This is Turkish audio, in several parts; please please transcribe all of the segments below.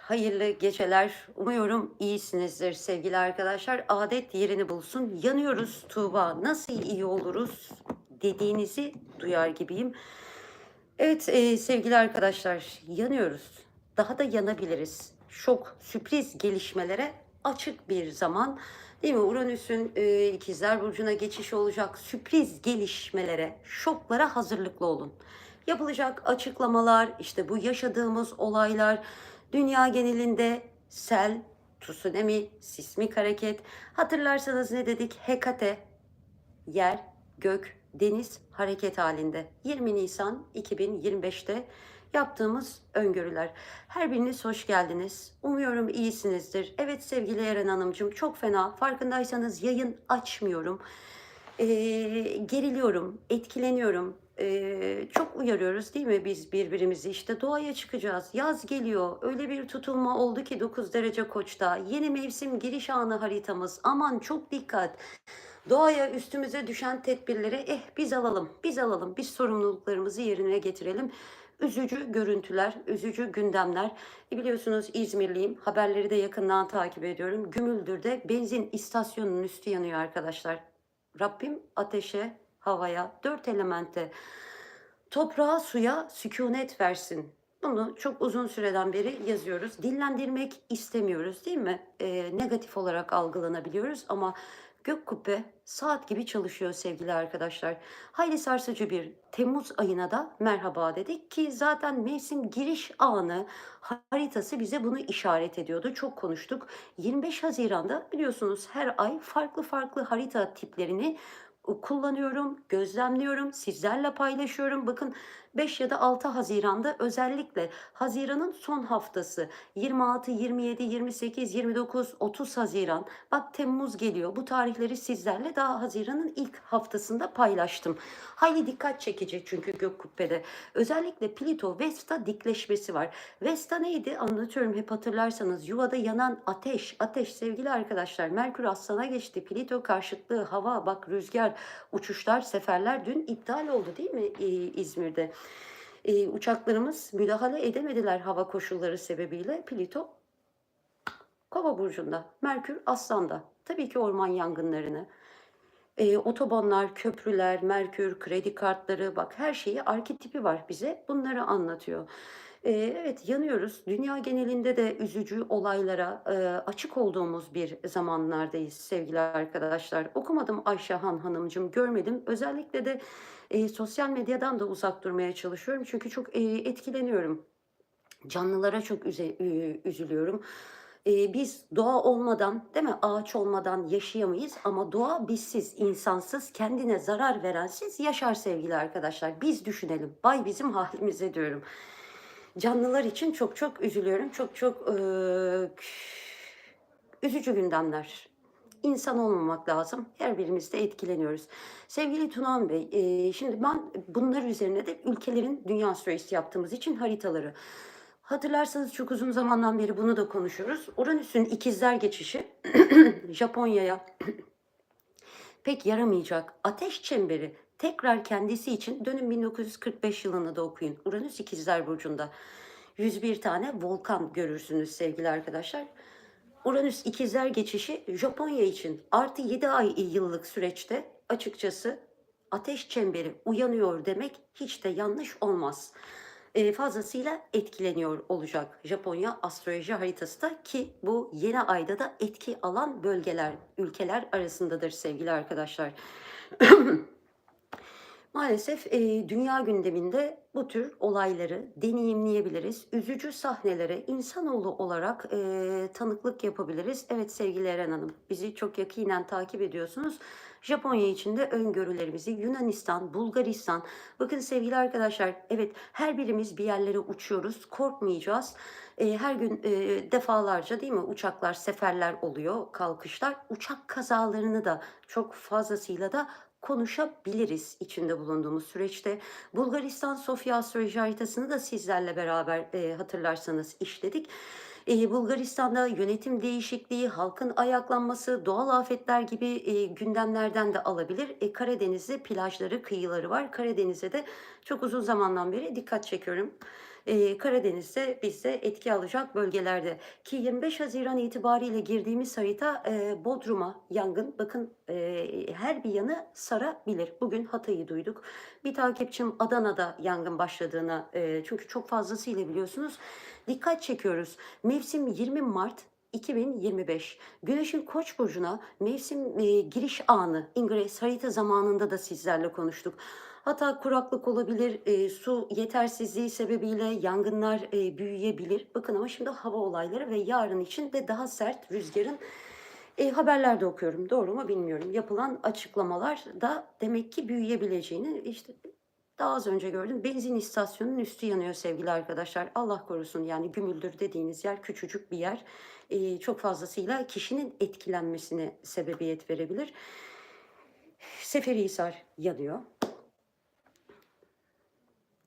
Hayırlı geceler. Umuyorum iyisinizdir sevgili arkadaşlar. Adet yerini bulsun. Yanıyoruz Tuğba. Nasıl iyi oluruz dediğinizi duyar gibiyim. Evet e, sevgili arkadaşlar yanıyoruz. Daha da yanabiliriz. Şok, sürpriz gelişmelere açık bir zaman. Değil mi? Uranüs'ün e, ikizler burcuna geçiş olacak. Sürpriz gelişmelere, şoklara hazırlıklı olun. Yapılacak açıklamalar, işte bu yaşadığımız olaylar, dünya genelinde sel, tsunami, sismik hareket. Hatırlarsanız ne dedik? Hekate, yer, gök, deniz hareket halinde. 20 Nisan 2025'te yaptığımız öngörüler. Her biriniz hoş geldiniz. Umuyorum iyisinizdir. Evet sevgili Eren Hanımcığım çok fena. Farkındaysanız yayın açmıyorum. Ee, geriliyorum, etkileniyorum. Ee, çok uyarıyoruz değil mi biz birbirimizi işte doğaya çıkacağız yaz geliyor öyle bir tutulma oldu ki 9 derece koçta yeni mevsim giriş anı haritamız aman çok dikkat Doğaya üstümüze düşen tedbirleri eh biz alalım, biz alalım, biz sorumluluklarımızı yerine getirelim. Üzücü görüntüler, üzücü gündemler. E biliyorsunuz İzmirliyim, haberleri de yakından takip ediyorum. Gümüldür'de benzin istasyonunun üstü yanıyor arkadaşlar. Rabbim ateşe, havaya, dört elemente, toprağa, suya sükunet versin. Bunu çok uzun süreden beri yazıyoruz. Dillendirmek istemiyoruz değil mi? Ee, negatif olarak algılanabiliyoruz ama gök kubbe saat gibi çalışıyor sevgili arkadaşlar. Hayli sarsıcı bir Temmuz ayına da merhaba dedik ki zaten mevsim giriş anı haritası bize bunu işaret ediyordu. Çok konuştuk. 25 Haziran'da biliyorsunuz her ay farklı farklı harita tiplerini kullanıyorum, gözlemliyorum, sizlerle paylaşıyorum. Bakın 5 ya da 6 Haziran'da özellikle Haziran'ın son haftası 26, 27, 28, 29, 30 Haziran. Bak Temmuz geliyor. Bu tarihleri sizlerle daha Haziran'ın ilk haftasında paylaştım. Hayli dikkat çekici çünkü gök kubbede. Özellikle Plito Vesta dikleşmesi var. Vesta neydi? Anlatıyorum hep hatırlarsanız. Yuvada yanan ateş. Ateş sevgili arkadaşlar. Merkür Aslan'a geçti. Plito karşıtlığı, hava, bak rüzgar, uçuşlar, seferler dün iptal oldu değil mi İzmir'de? Ee, uçaklarımız müdahale edemediler hava koşulları sebebiyle. Plito Kova burcunda, Merkür Aslan'da. Tabii ki orman yangınlarını, e, otobanlar, köprüler, Merkür, kredi kartları bak her şeyi arketipi var bize. Bunları anlatıyor. Evet yanıyoruz. Dünya genelinde de üzücü olaylara açık olduğumuz bir zamanlardayız sevgili arkadaşlar. Okumadım Ayşe Han Hanımcığım, görmedim. Özellikle de sosyal medyadan da uzak durmaya çalışıyorum. Çünkü çok etkileniyorum. Canlılara çok üzülüyorum. Biz doğa olmadan, değil mi? Ağaç olmadan yaşayamayız ama doğa bizsiz, insansız, kendine zarar verensiz yaşar sevgili arkadaşlar. Biz düşünelim. Bay bizim halimize diyorum. Canlılar için çok çok üzülüyorum. Çok çok eee, üzücü gündemler. İnsan olmamak lazım. Her birimiz de etkileniyoruz. Sevgili Tunan Bey, eee, şimdi ben bunlar üzerine de ülkelerin dünya süresi yaptığımız için haritaları Hatırlarsanız çok uzun zamandan beri bunu da konuşuyoruz. Uranüs'ün ikizler geçişi Japonya'ya pek yaramayacak. Ateş çemberi tekrar kendisi için dönün 1945 yılını da okuyun. Uranüs ikizler burcunda. 101 tane volkan görürsünüz sevgili arkadaşlar. Uranüs ikizler geçişi Japonya için artı 7 ay yıllık süreçte açıkçası ateş çemberi uyanıyor demek hiç de yanlış olmaz e, fazlasıyla etkileniyor olacak Japonya astroloji haritası da ki bu yeni ayda da etki alan bölgeler, ülkeler arasındadır sevgili arkadaşlar. Maalesef e, dünya gündeminde bu tür olayları deneyimleyebiliriz. Üzücü sahnelere insanoğlu olarak e, tanıklık yapabiliriz. Evet sevgili Eren Hanım, bizi çok yakinen takip ediyorsunuz. Japonya için de öngörülerimizi Yunanistan, Bulgaristan. Bakın sevgili arkadaşlar, evet her birimiz bir yerlere uçuyoruz. Korkmayacağız. E, her gün e, defalarca değil mi uçaklar, seferler oluyor, kalkışlar. Uçak kazalarını da çok fazlasıyla da konuşabiliriz içinde bulunduğumuz süreçte. Bulgaristan Sofya astroloji haritasını da sizlerle beraber e, hatırlarsanız işledik. E, Bulgaristan'da yönetim değişikliği, halkın ayaklanması, doğal afetler gibi e, gündemlerden de alabilir. E, Karadeniz'de plajları, kıyıları var. Karadeniz'e de çok uzun zamandan beri dikkat çekiyorum. Eee, Karadeniz'de bizde etki alacak bölgelerde ki 25 Haziran itibariyle girdiğimiz harita eee, Bodrum'a yangın bakın eee, her bir yanı sarabilir. Bugün Hatay'ı duyduk. Bir takipçim Adana'da yangın başladığını eee, çünkü çok fazlasıyla biliyorsunuz dikkat çekiyoruz. Mevsim 20 Mart 2025. Güneşin Koç burcuna mevsim e, giriş anı Ingress harita zamanında da sizlerle konuştuk. Hatta kuraklık olabilir, e, su yetersizliği sebebiyle yangınlar e, büyüyebilir. Bakın ama şimdi hava olayları ve yarın için de daha sert rüzgarın e, haberlerde okuyorum. Doğru mu bilmiyorum. Yapılan açıklamalar da demek ki büyüyebileceğini işte daha az önce gördüm. Benzin istasyonunun üstü yanıyor sevgili arkadaşlar. Allah korusun yani Gümüldür dediğiniz yer küçücük bir yer. Ee, çok fazlasıyla kişinin etkilenmesine sebebiyet verebilir. Seferihisar yanıyor.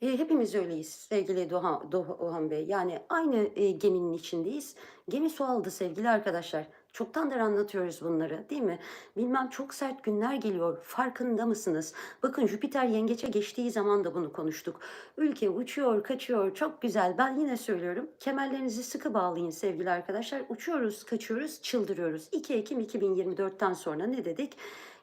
E, hepimiz öyleyiz sevgili Doğan, Doğan Bey. Yani aynı e, geminin içindeyiz. Gemi su aldı sevgili arkadaşlar. Çoktandır anlatıyoruz bunları değil mi? Bilmem çok sert günler geliyor. Farkında mısınız? Bakın Jüpiter yengeçe geçtiği zaman da bunu konuştuk. Ülke uçuyor, kaçıyor. Çok güzel. Ben yine söylüyorum. Kemerlerinizi sıkı bağlayın sevgili arkadaşlar. Uçuyoruz, kaçıyoruz, çıldırıyoruz. 2 Ekim 2024'ten sonra ne dedik?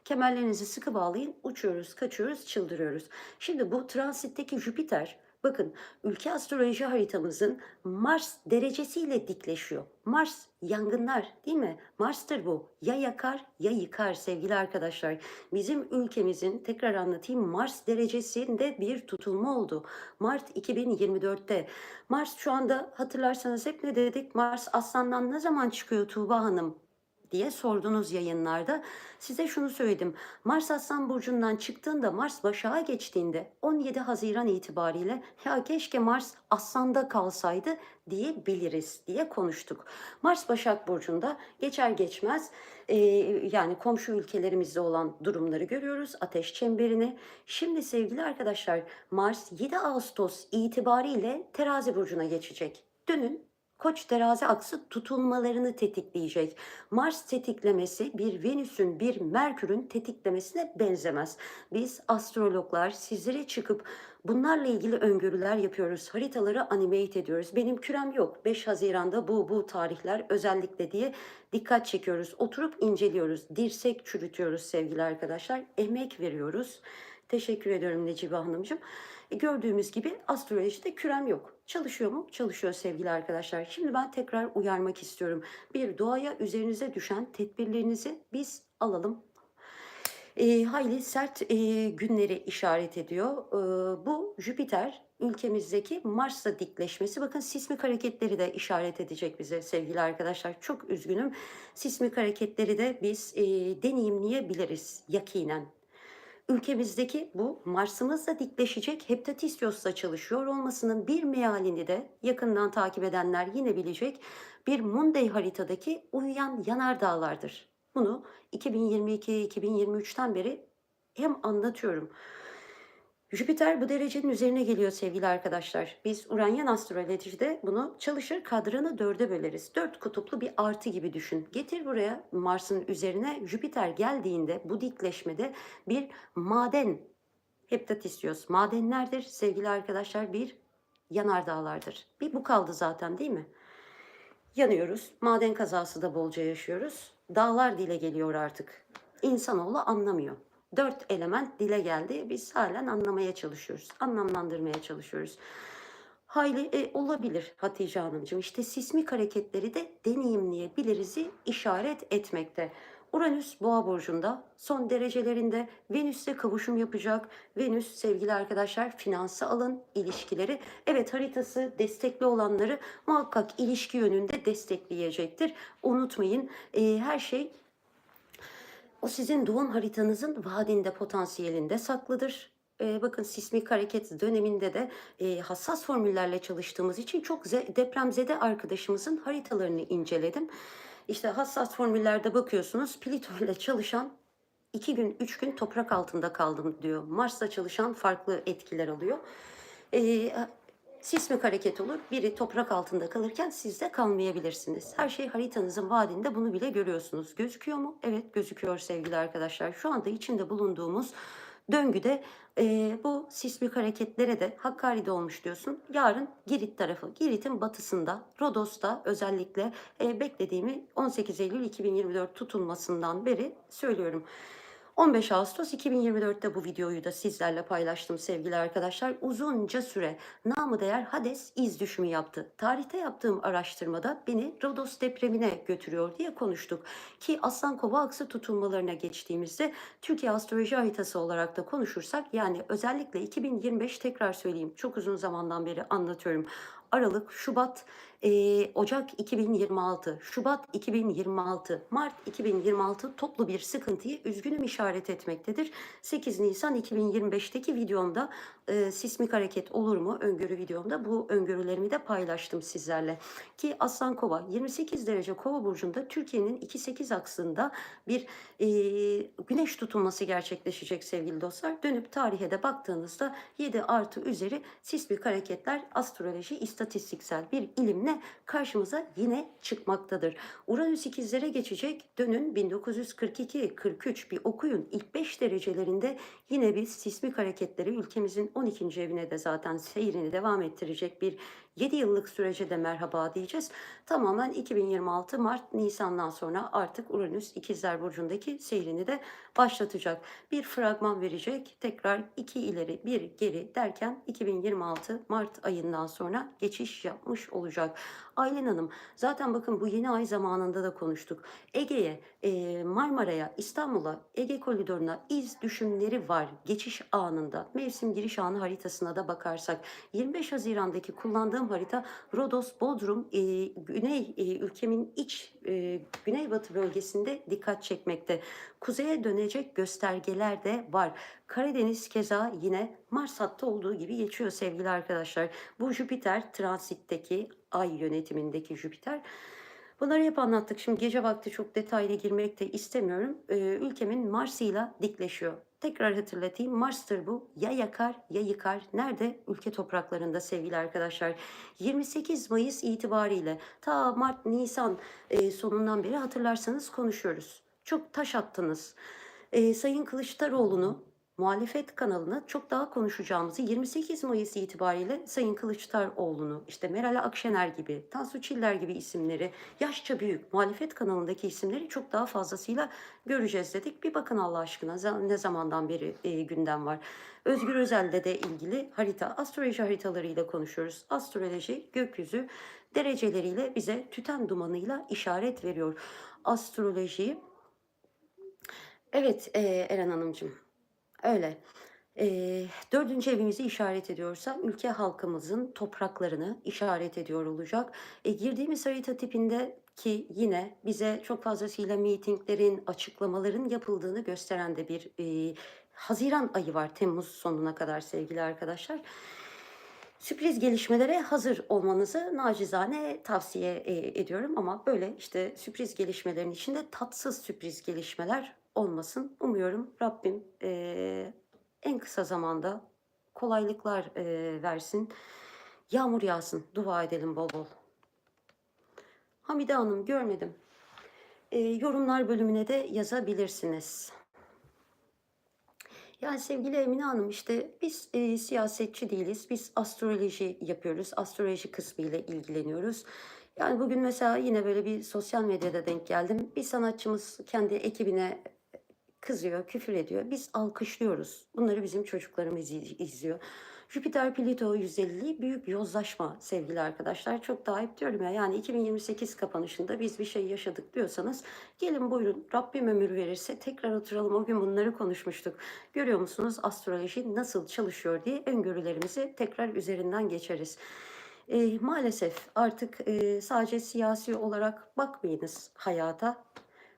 Kemerlerinizi sıkı bağlayın. Uçuyoruz, kaçıyoruz, çıldırıyoruz. Şimdi bu transitteki Jüpiter bakın ülke astroloji haritamızın Mars derecesiyle dikleşiyor. Mars yangınlar değil mi? Mars'tır bu. Ya yakar ya yıkar sevgili arkadaşlar. Bizim ülkemizin tekrar anlatayım Mars derecesinde bir tutulma oldu. Mart 2024'te. Mars şu anda hatırlarsanız hep ne dedik? Mars aslandan ne zaman çıkıyor Tuğba Hanım? Diye sordunuz yayınlarda. Size şunu söyledim. Mars Aslan Burcu'ndan çıktığında Mars Başak'a geçtiğinde 17 Haziran itibariyle ya keşke Mars Aslan'da kalsaydı diyebiliriz diye konuştuk. Mars Başak Burcu'nda geçer geçmez e, yani komşu ülkelerimizde olan durumları görüyoruz. Ateş çemberini. Şimdi sevgili arkadaşlar Mars 7 Ağustos itibariyle Terazi Burcu'na geçecek. Dönün Koç terazi aksı tutulmalarını tetikleyecek. Mars tetiklemesi bir Venüs'ün bir Merkür'ün tetiklemesine benzemez. Biz astrologlar sizlere çıkıp bunlarla ilgili öngörüler yapıyoruz. Haritaları animate ediyoruz. Benim kürem yok. 5 Haziran'da bu bu tarihler özellikle diye dikkat çekiyoruz. Oturup inceliyoruz. Dirsek çürütüyoruz sevgili arkadaşlar. Emek veriyoruz. Teşekkür ediyorum Necibe Hanımcığım. E, gördüğümüz gibi astrolojide kürem yok. Çalışıyor mu? Çalışıyor sevgili arkadaşlar. Şimdi ben tekrar uyarmak istiyorum. Bir doğaya üzerinize düşen tedbirlerinizi biz alalım. E, hayli sert e, günleri işaret ediyor. E, bu Jüpiter ülkemizdeki Mars'la dikleşmesi bakın sismik hareketleri de işaret edecek bize sevgili arkadaşlar. Çok üzgünüm. Sismik hareketleri de biz e, deneyimleyebiliriz yakinen ülkemizdeki bu Mars'ımızla dikleşecek Heptatisyos'la çalışıyor olmasının bir mealini de yakından takip edenler yine bilecek bir Monday haritadaki uyuyan yanardağlardır. Bunu 2022-2023'ten beri hem anlatıyorum Jüpiter bu derecenin üzerine geliyor sevgili arkadaşlar. Biz Uranyen astrolojide bunu çalışır kadranı dörde böleriz. Dört kutuplu bir artı gibi düşün. Getir buraya Mars'ın üzerine Jüpiter geldiğinde bu dikleşmede bir maden heptatisios. Madenlerdir sevgili arkadaşlar bir yanardağlardır. Bir bu kaldı zaten değil mi? Yanıyoruz. Maden kazası da bolca yaşıyoruz. Dağlar dile geliyor artık. İnsanoğlu anlamıyor dört element dile geldi. Biz halen anlamaya çalışıyoruz. Anlamlandırmaya çalışıyoruz. Hayli e, olabilir Hatice Hanımcığım. İşte sismik hareketleri de deneyimleyebiliriz'i işaret etmekte. Uranüs boğa burcunda son derecelerinde Venüs'te kavuşum yapacak. Venüs sevgili arkadaşlar finansı alın ilişkileri. Evet haritası destekli olanları muhakkak ilişki yönünde destekleyecektir. Unutmayın e, her şey o sizin doğum haritanızın vaadinde, potansiyelinde saklıdır. Ee, bakın sismik hareket döneminde de e, hassas formüllerle çalıştığımız için çok depremzede arkadaşımızın haritalarını inceledim. İşte hassas formüllerde bakıyorsunuz Plüto ile çalışan iki gün, üç gün toprak altında kaldım diyor. Mars'la çalışan farklı etkiler alıyor. Ee, sismik hareket olur. Biri toprak altında kalırken siz de kalmayabilirsiniz. Her şey haritanızın vaadinde bunu bile görüyorsunuz. Gözüküyor mu? Evet gözüküyor sevgili arkadaşlar. Şu anda içinde bulunduğumuz döngüde e, bu sismik hareketlere de Hakkari'de olmuş diyorsun. Yarın Girit tarafı, Girit'in batısında, Rodos'ta özellikle e, beklediğimi 18 Eylül 2024 tutulmasından beri söylüyorum. 15 Ağustos 2024'te bu videoyu da sizlerle paylaştım sevgili arkadaşlar. Uzunca süre namı değer Hades iz düşümü yaptı. Tarihte yaptığım araştırmada beni Rodos depremine götürüyor diye konuştuk. Ki Aslan Kova aksı tutulmalarına geçtiğimizde Türkiye astroloji haritası olarak da konuşursak yani özellikle 2025 tekrar söyleyeyim çok uzun zamandan beri anlatıyorum. Aralık, Şubat, eee, Ocak 2026, Şubat 2026, Mart 2026 toplu bir sıkıntıyı üzgünüm işaret etmektedir. 8 Nisan 2025'teki videomda eee, sismik hareket olur mu öngörü videomda bu öngörülerimi de paylaştım sizlerle. Ki Aslan Kova 28 derece Kova burcunda Türkiye'nin 2-8 aksında bir eee, güneş tutulması gerçekleşecek sevgili dostlar. Dönüp tarihe de baktığınızda 7 artı üzeri sismik hareketler astroloji istatistiksel bir ilimle karşımıza yine çıkmaktadır. Uranüs ikizlere geçecek. Dönün 1942-43 bir okuyun. İlk 5 derecelerinde yine bir sismik hareketleri ülkemizin 12. evine de zaten seyrini devam ettirecek bir 7 yıllık sürece de merhaba diyeceğiz. Tamamen 2026 Mart Nisan'dan sonra artık Uranüs ikizler burcundaki seyrini de başlatacak. Bir fragman verecek. Tekrar iki ileri bir geri derken 2026 Mart ayından sonra geçiş yapmış olacak. Aylin Hanım zaten bakın bu yeni ay zamanında da konuştuk. Ege'ye, e, Marmara'ya, İstanbul'a, Ege koridoruna iz düşümleri var geçiş anında. Mevsim giriş anı haritasına da bakarsak 25 Haziran'daki kullandığım harita Rodos, Bodrum, e, Güney e, ülkemin iç e, güneybatı bölgesinde dikkat çekmekte. Kuzeye dönecek göstergeler de var. Karadeniz keza yine Mars hattı olduğu gibi geçiyor sevgili arkadaşlar. Bu Jüpiter transitteki ay yönetimindeki Jüpiter. Bunları hep anlattık. Şimdi gece vakti çok detaylı girmek de istemiyorum. Ee, ülkemin Mars'ıyla dikleşiyor. Tekrar hatırlatayım. Mars'tır bu. Ya yakar ya yıkar. Nerede? Ülke topraklarında sevgili arkadaşlar. 28 Mayıs itibariyle ta Mart, Nisan e, sonundan beri hatırlarsanız konuşuyoruz. Çok taş attınız. Ee, Sayın Kılıçdaroğlu'nu muhalefet kanalına çok daha konuşacağımızı 28 Mayıs itibariyle Sayın Kılıçdaroğlu'nu işte Meral Akşener gibi, Tansu Çiller gibi isimleri yaşça büyük muhalefet kanalındaki isimleri çok daha fazlasıyla göreceğiz dedik. Bir bakın Allah aşkına ne zamandan beri e, gündem var. Özgür Özel'le de ilgili harita, astroloji haritalarıyla konuşuyoruz. Astroloji gökyüzü dereceleriyle bize tüten dumanıyla işaret veriyor. Astroloji Evet e, Eren Hanımcığım. Öyle. Eee, dördüncü evimizi işaret ediyorsa ülke halkımızın topraklarını işaret ediyor olacak. E, girdiğimiz harita tipinde ki yine bize çok fazlasıyla mitinglerin, açıklamaların yapıldığını gösteren de bir eee, Haziran ayı var Temmuz sonuna kadar sevgili arkadaşlar. Sürpriz gelişmelere hazır olmanızı nacizane tavsiye e, ediyorum ama böyle işte sürpriz gelişmelerin içinde tatsız sürpriz gelişmeler olmasın. Umuyorum Rabbim e, en kısa zamanda kolaylıklar e, versin. Yağmur yağsın. Dua edelim bol bol. Hamide Hanım görmedim. E, yorumlar bölümüne de yazabilirsiniz. Yani sevgili Emine Hanım işte biz e, siyasetçi değiliz. Biz astroloji yapıyoruz. Astroloji kısmı ile ilgileniyoruz. Yani bugün mesela yine böyle bir sosyal medyada denk geldim. Bir sanatçımız kendi ekibine kızıyor, küfür ediyor. Biz alkışlıyoruz. Bunları bizim çocuklarımız iz- izliyor. Jüpiter Plüto 150 büyük yozlaşma sevgili arkadaşlar. Çok daha hep diyorum ya yani 2028 kapanışında biz bir şey yaşadık diyorsanız gelin buyurun Rabbim ömür verirse tekrar oturalım. O gün bunları konuşmuştuk. Görüyor musunuz astroloji nasıl çalışıyor diye öngörülerimizi tekrar üzerinden geçeriz. E, maalesef artık e, sadece siyasi olarak bakmayınız hayata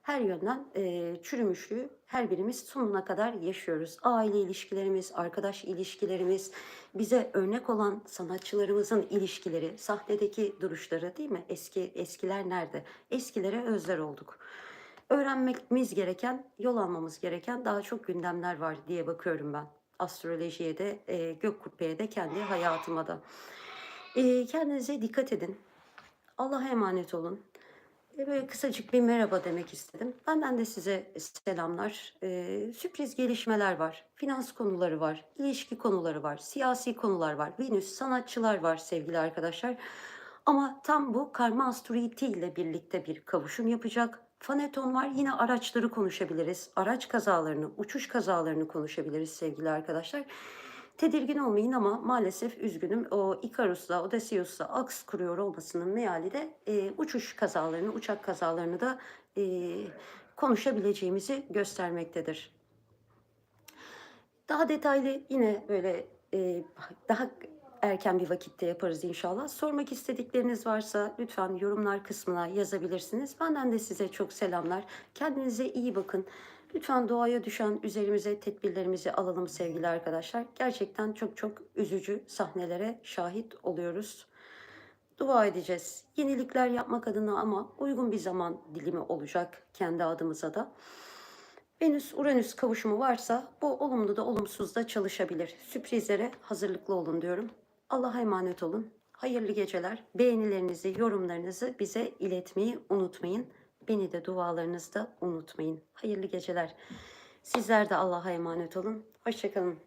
her yönden e, çürümüşlüğü her birimiz sonuna kadar yaşıyoruz. Aile ilişkilerimiz, arkadaş ilişkilerimiz, bize örnek olan sanatçılarımızın ilişkileri, sahnedeki duruşları değil mi? Eski eskiler nerede? Eskilere özler olduk. Öğrenmemiz gereken, yol almamız gereken daha çok gündemler var diye bakıyorum ben. Astrolojiye de, e, gök kubbeye de, kendi hayatıma da. E, kendinize dikkat edin. Allah'a emanet olun. Böyle kısacık bir merhaba demek istedim. Benden de size selamlar. Ee, sürpriz gelişmeler var. Finans konuları var. ilişki konuları var. Siyasi konular var. Venüs sanatçılar var sevgili arkadaşlar. Ama tam bu Karma Astroloji ile birlikte bir kavuşum yapacak. Faneton var. Yine araçları konuşabiliriz. Araç kazalarını, uçuş kazalarını konuşabiliriz sevgili arkadaşlar. Tedirgin olmayın ama maalesef üzgünüm. O Icarus'la, Odysseus'la aks kuruyor olmasının meali de e, uçuş kazalarını, uçak kazalarını da e, konuşabileceğimizi göstermektedir. Daha detaylı yine böyle e, daha erken bir vakitte yaparız inşallah. Sormak istedikleriniz varsa lütfen yorumlar kısmına yazabilirsiniz. Benden de size çok selamlar. Kendinize iyi bakın. Lütfen doğaya düşen üzerimize tedbirlerimizi alalım sevgili arkadaşlar. Gerçekten çok çok üzücü sahnelere şahit oluyoruz. Dua edeceğiz. Yenilikler yapmak adına ama uygun bir zaman dilimi olacak kendi adımıza da. Venüs-Uranüs kavuşumu varsa bu olumlu da olumsuz da çalışabilir. Sürprizlere hazırlıklı olun diyorum. Allah'a emanet olun. Hayırlı geceler. Beğenilerinizi, yorumlarınızı bize iletmeyi unutmayın. Beni de dualarınızda unutmayın. Hayırlı geceler. Sizler de Allah'a emanet olun. Hoşçakalın.